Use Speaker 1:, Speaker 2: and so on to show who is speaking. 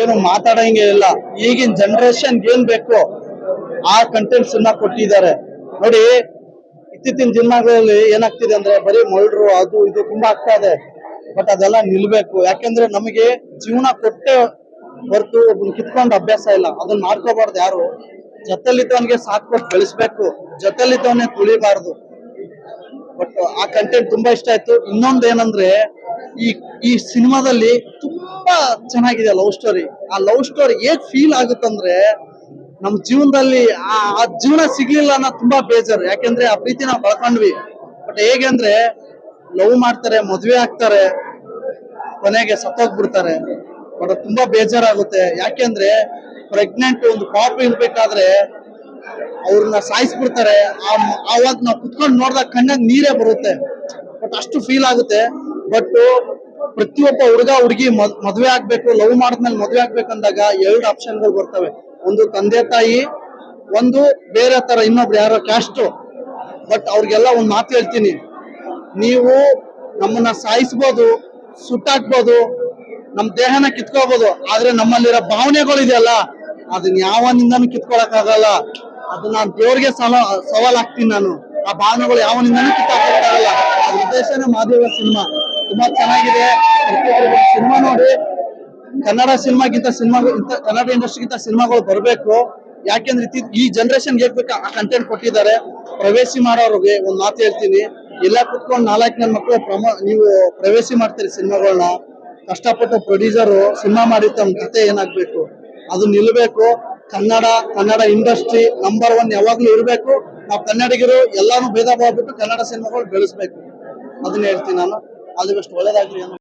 Speaker 1: ಏನು ಮಾತಾಡಂಗೆ ಇಲ್ಲ. ಈಗಿನ ಜನರೇಷನ್ ಏನ್ ಬೇಕು ಆ ಕಂಟೆಂಟ್ಸ್ ಅನ್ನ ಕೊಟ್ಟಿದ್ದಾರೆ. ನೋಡಿ, ಇತ್ತೀಚಿನ ದಿನಗಳಲ್ಲಿ ಏನಾಗ್ತಿದೆ ಅಂದ್ರೆ ಬರೀ ಮರ್ಡ್ರು ಅದು ಇದು ತುಂಬಾ ಆಗ್ತಾ ಇದೆ. ಬಟ್ ಅದೆಲ್ಲ ನಿಲ್ಬೇಕು. ಯಾಕೆಂದ್ರೆ ನಮಗೆ ಜೀವನ ಕೊಟ್ಟೆ ಹೊರತು ಒಬ್ಬನ್ ಕಿತ್ಕೊಂಡು ಅಭ್ಯಾಸ ಇಲ್ಲ. ಅದನ್ನ ಮಾಡ್ಕೋಬಾರ್ದು ಯಾರು. ಜೊತೆಲಿದ್ದವನಿಗೆ ಸಾಕ್ ಕೊಟ್ಟು ಬೆಳೆಸ್ಬೇಕು. ಜೊತೆಲಿದ್ದವನೇ ತುಳಿಬಾರ್ದು. ಬಟ್ ಆ ಕಂಟೆಂಟ್ ತುಂಬಾ ಇಷ್ಟ ಆಯ್ತು. ಇನ್ನೊಂದ್ ಏನಂದ್ರೆ ಈ ಈ ಸಿನಿಮಾದಲ್ಲಿ ತುಂಬಾ ಚೆನ್ನಾಗಿದೆ ಲವ್ ಸ್ಟೋರಿ. ಆ ಲವ್ ಸ್ಟೋರಿ ಹೇಗ್ ಫೀಲ್ ಆಗುತ್ತಂದ್ರೆ ನಮ್ ಜೀವನದಲ್ಲಿ ಆ ಜೀವನ ಸಿಗ್ಲಿಲ್ಲ ಅನ್ನೋ ತುಂಬಾ ಬೇಜಾರು. ಯಾಕೆಂದ್ರೆ ಆ ಪ್ರೀತಿ ನಾವು ಬಳ್ಕೊಂಡ್ವಿ ಬಟ್ ಹೇಗೆ ಅಂದ್ರೆ ಲವ್ ಮಾಡ್ತಾರೆ, ಮದ್ವೆ ಆಗ್ತಾರೆ, ಕೊನೆಗೆ ಸತ್ತೋಗ್ಬಿಡ್ತಾರೆ. ಬಟ್ ತುಂಬಾ ಬೇಜಾರಾಗುತ್ತೆ. ಯಾಕೆಂದ್ರೆ ಪ್ರೆಗ್ನೆಂಟ್ ಒಂದು ಪಾಪ ಇರ್ಬೇಕಾದ್ರೆ ಅವ್ರನ್ನ ಸಾಯಿಸ್ಬಿಡ್ತಾರೆ. ಆವಾಗ ನಾವು ಕುತ್ಕೊಂಡು ನೋಡಿದಾಗ ಕಣ್ಣಾಗ ನೀರೇ ಬರುತ್ತೆ. ಬಟ್ ಅಷ್ಟು ಫೀಲ್ ಆಗುತ್ತೆ. ಬಟ್ ಪ್ರತಿಯೊಬ್ಬ ಹುಡುಗ ಹುಡುಗಿ ಮದ್ವೆ ಆಗ್ಬೇಕು, ಲವ್ ಮಾಡಿದ್ಮೇಲೆ ಮದ್ವೆ ಆಗ್ಬೇಕಂದಾಗ ಎರಡು ಆಪ್ಷನ್ಗಳು ಬರ್ತವೆ. ಒಂದು ತಂದೆ ತಾಯಿ, ಒಂದು ಬೇರೆ ತರ ಇನ್ನೊಬ್ರು ಯಾರೋ ಕ್ಯಾಸ್ಟ್ ಬಟ್ ಅವ್ರಿಗೆಲ್ಲ ಒಂದು ಮಾತು ಹೇಳ್ತೀನಿ. ನೀವು ನಮ್ಮನ್ನ ಸಾಯಿಸ್ಬೋದು, ಸುಟ್ಟಾಕ್ಬೋದು, ನಮ್ ದೇಹನ ಕಿತ್ಕೋಬಹುದು ಆದ್ರೆ ನಮ್ಮಲ್ಲಿರೋ ಭಾವನೆಗಳು ಇದೆಯಲ್ಲ ಅದನ್ನ ಯಾವನಿಂದನೂ ಕಿತ್ಕೊಳಕ್ ಆಗಲ್ಲ ಅದನ್ನ ನಾನು ದೇವ್ರಿಗೆ ಸಲ ಸವಾಲ್ ಹಾಕ್ತೀನಿ ನಾನು. ಆ ಭಾವನೆಗಳು ಯಾವನಿಂದನೂ ಕಿತ್ತಾಕಲ್ಲ ಅದ್ರ ಉದ್ದೇಶನೇ ಮಾದೇವ ಸಿನಿಮಾ. ತುಂಬಾ ಚೆನ್ನಾಗಿದೆ. ಸಿನಿಮಾ ನೋಡಿ. ಕನ್ನಡ ಸಿನಿಮಾಗಿಂತ ಸಿನಿಮಾ ಕನ್ನಡ ಇಂಡಸ್ಟ್ರಿಗಿಂತ ಸಿನಿಮಾಗಳು ಬರಬೇಕು. ಯಾಕೆಂದ್ರೆ ಈ ಜನರೇಷನ್ ಹೇಗ್ ಬೇಕು ಆ ಕಂಟೆಂಟ್ ಕೊಟ್ಟಿದ್ದಾರೆ. ಪ್ರವೇಶಿ ಮಾಡೋರಿಗೆ ಒಂದ್ ಮಾತು ಹೇಳ್ತೀನಿ. ಎಲ್ಲ ಕುತ್ಕೊಂಡು ನಾಲ್ಕು ನನ್ನ ಮಕ್ಕಳು ಪ್ರಮೋ, ನೀವು ಪ್ರವೇಶಿ ಮಾಡ್ತೀರಿ ಸಿನಿಮಾಗಳನ್ನ ಕಷ್ಟಪಟ್ಟು ಪ್ರೊಡ್ಯೂಸರು ಸಿನಿಮಾ ಮಾಡಿ ತಮ್ಮ ಕತೆ ಏನಾಗ್ಬೇಕು? ಅದು ನಿಲ್ಬೇಕು. Kannada Kannada industry number one ಯಾವಾಗ್ಲೂ ಇರಬೇಕು. ನಾವು ಕನ್ನಡಿಗರು ಎಲ್ಲಾನು ಭೇದ ಭಾವ ಬಿಟ್ಟು ಕನ್ನಡ ಸಿನಿಮಾಗಳು ಬೆಳೆಸ್ಬೇಕು. ಅದನ್ನ ಹೇಳ್ತೀನಿ ನಾನು. ಅದು ಬೆಸ್ಟ್ ಒಳ್ಳೇದಾಗ್ಲಿ ಅನ್ನೋ